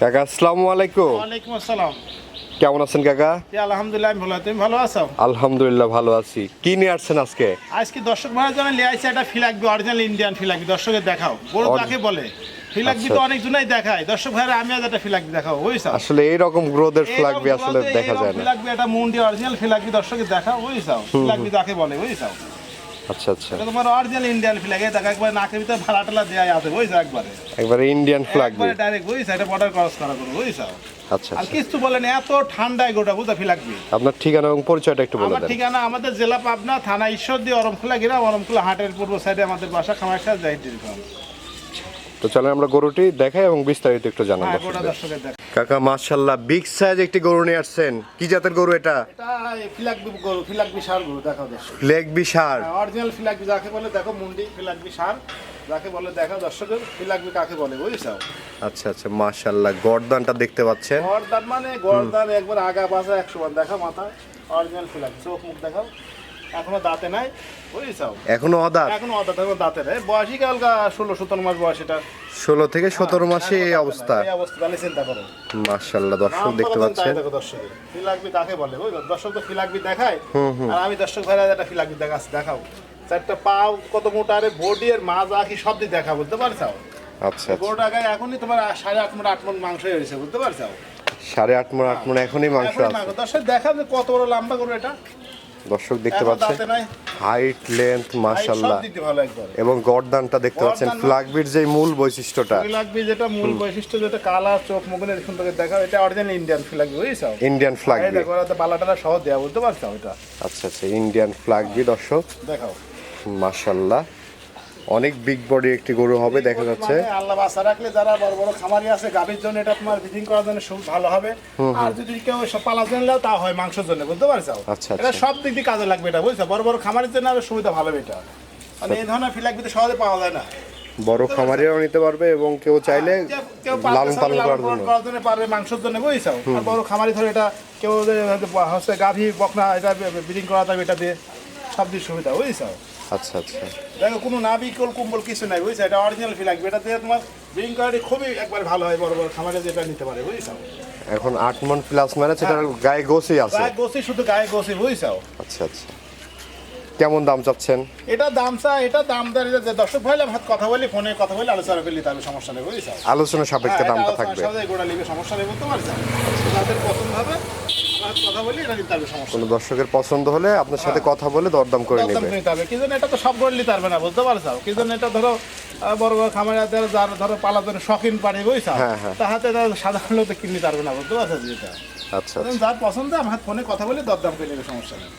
কাকা আসসালামু আলাইকুম। ওয়ালাইকুম আসসালাম। কেমন আছেন কাকা? আলহামদুলিল্লাহ আমি ভালো তুমি ভালো আছো? আলহামদুলিল্লাহ ভালো আছি। কি নিয়ে আসছেন আজকে? আজকে দর্শক ভাইয়ের জন্য লিয়ে আসছে একটা ফিলাকবি অরিজিনাল ইন্ডিয়ান ফিলাকবি দর্শকের দেখাও। বড় কাকে বলে? ফিলাকবি তো আচ্ছা। অনেক জনাই দেখায়। দর্শক ভাইরা আমি আজ একটা ফিলাকবি দেখাও বুঝছ? আসলে এইরকম গ্রোথের ফ্লাগবি আসলে দেখা যায় না। ফিলাকবি একটা মুন্ডি অরিজিনাল ফিলাকবি দর্শকের দেখাও বুঝছ? ফিলাকবি তাকে বলে বুঝছ? আচ্ছা আচ্ছা। এটা তোমার অরিজিনাল ইন্ডিয়ান ফিলাকবি দেখা একবার নাকের ভিতরে ভাড়া টালা দেওয়া আছে বুঝছ একবারে? একবারে ইন্ডিয়ান ফ্লাগবি একবারে ডাইরেক্ট বুঝছ? এটা বর্ডার ক্রস করা করো বুঝছ? আচ্ছা আর আচ্ছা। কিছু বলেন এত ঠান্ডায় গোটা বুঝা ফিলাকবি আপনার ঠিকানা এবং পরিচয়টা একটু বলে আমার ঠিকানা আমাদের জেলা পাবনা থানা ঈশ্বরদী অরমখোলা গ্রাম অরমখোলা হাটের পূর্ব সাইডে আমাদের বাসা খামারসা জাহিদ তো চলেন আমরা গরুটি দেখাই এবং বিস্তারিত একটু জানান হ্যাঁ দর্শকদের। কাকা মাশাল্লাহ বিগ সাইজ একটি গরু নিয়ে আসছেন। কি জাতের গরু এটা? এটা ফিলাকবি গরু ফিলাকবি সার গরু দেখো লেগ বিশার অরিজিনাল ফিলাকবি যাকে বলে দেখো মুন্ডি ফিলাকবি সার যাকে বলে দেখো দর্শকের ফিলাকবি কাকে বলে বুঝছ? আচ্ছা আচ্ছা মাশাল্লাহ গর্দানটা দেখতে পাচ্ছেন। গরদান মানে গরদান একবার আগা পাশা একশো বার দেখা মাথা অরিজিনাল ফিলাকবি চোখ মুখ দেখাও। এখনও দাঁতে নাই বুঝছ? এখনও অদাত? এখনও অদাঁত এখনও দাঁতে নেই। বয়সী কালকা ষোলো সতেরো মাস বয়স এটা? ষোলো থেকে সতেরো মাসে এই অবস্থা। এই অবস্থা তাহলে চিন্তা করো। মাশাল্লাহ দর্শক দেখতে পাচ্ছেন। তাই ফিলাকবি কাকে বলে? দর্শক তো ফিলাকবি দেখায়। আর আমি দর্শক ভাইরা একটা ফিলাকবি দেখাচ্ছি দেখাও। চারটা পাও কত মোটা আরে বডি আর মাছ আখি সব দিয়ে দেখা বুঝতে পারছ? আচ্ছা আচ্ছা। গরুটা গায়ে এখনই তোমার সাড়ে আট মন আট মন মাংস হয়েছে বুঝতে পারছ? সাড়ে আট মন আট মন এখনই মাংস আছে। দর্শক দেখাবে কত বড় লম্বা গরু এটা। দর্শক দেখতে পাচ্ছেন? হাইট লেন্থ মাশাল্লাহ দিয়ে এবং গর্দানটা দেখতে পাচ্ছেন ফ্ল্যাগ ফ্লাগবির যে মূল বৈশিষ্ট্যটা। ফিলাকবি যেটা মূল বৈশিষ্ট্য যেটা কালার চোখ মুখে সুন্দর দেখা এটা অরিজিনাল ইন্ডিয়ান ফ্ল্যাগ বুঝছ? ইন্ডিয়ান ফ্লাগবি। দেখো এটা বালাটা সহ দেওয়া বুঝতে পারছ এটা আচ্ছা আচ্ছা ইন্ডিয়ান ফ্লাগবি দর্শক। দেখাও। মাশাল্লাহ অনেক বিগ বডি একটি গরু হবে দেখা যাচ্ছে। মানে আল্লাহ বাসা রাখলে যারা বড় বড় খামারি আছে গাভীর জন্য এটা তোমার ব্রিডিং করার জন্য খুব ভালো হবে। আর যদি কেউ সব পালার জন্য তা হয় মাংসের জন্য বুঝতে পারছ আচ্ছা, এটা আচ্ছা। সব দিক দিয়ে কাজে লাগবে এটা বুঝছ? বড় বড় খামারের জন্য আরও সুবিধা ভালো হবে এটা মানে এই ধরনের ফিলাকবিতে সহজে পাওয়া যায় না। বড় খামারিরাও নিতে পারবে এবং কেউ চাইলে লালন পালন করার জন্য। পারবে মাংসের জন্য বুঝছ? আর বড় খামারি ধরে এটা কেউ হচ্ছে গাভী বকনা এটা ব্রিডিং করা যাবে এটা দিয়ে সব দিক সুবিধা বুঝছ? আচ্ছা আচ্ছা। দেখো কোনো নাবিকল কুম্বল কিছু নাই বুঝছ? এটা অরিজিনাল ফিল লাগবে। এটা দিয়ে তোমার ব্রিং কোয়ালিটি খুবই একবার ভালো হয় বড় বড় খামারে যেটা নিতে পারে বুঝছ? এখন আট মন প্লাস মানে সেটার গায়ে গোসি আছে। গায়ে গোসি শুধু গায়ে গোসি বুঝছ? আচ্ছা আচ্ছা। কেমন দাম চাচ্ছেন? এটা দাম চা এটা দাম যে দর্শক ভাইলে আমি হাত কথা বলি ফোনে কথা বলি আলোচনা করলে তাহলে সমস্যা নেই বুঝছ? আলোচনা সাপেক্ষে দামটা থাকবে। গোড়া লিখে সমস্যা নেই বুঝতে পারছ তাদের পছন্দ হবে কোনো দর্শকের পছন্দ হলে আপনার সাথে কথা বলে দরদাম করে নেবে। নিতে হবে। কি জন্য এটা তো সব গড়ে নিতে পারবে না বুঝতে পারছ কি জন্য এটা ধরো বড় বড় খামারে যার ধরো পালার জন্য শখিন পানি বুঝছ? হ্যাঁ, হ্যাঁ। তাহাতে সাধারণ লোক কিনতে পারবে না বুঝতে পারছ যেটা। আচ্ছা যার পছন্দ আমার ফোনে কথা বলে দরদাম করে নেবে সমস্যা নেই।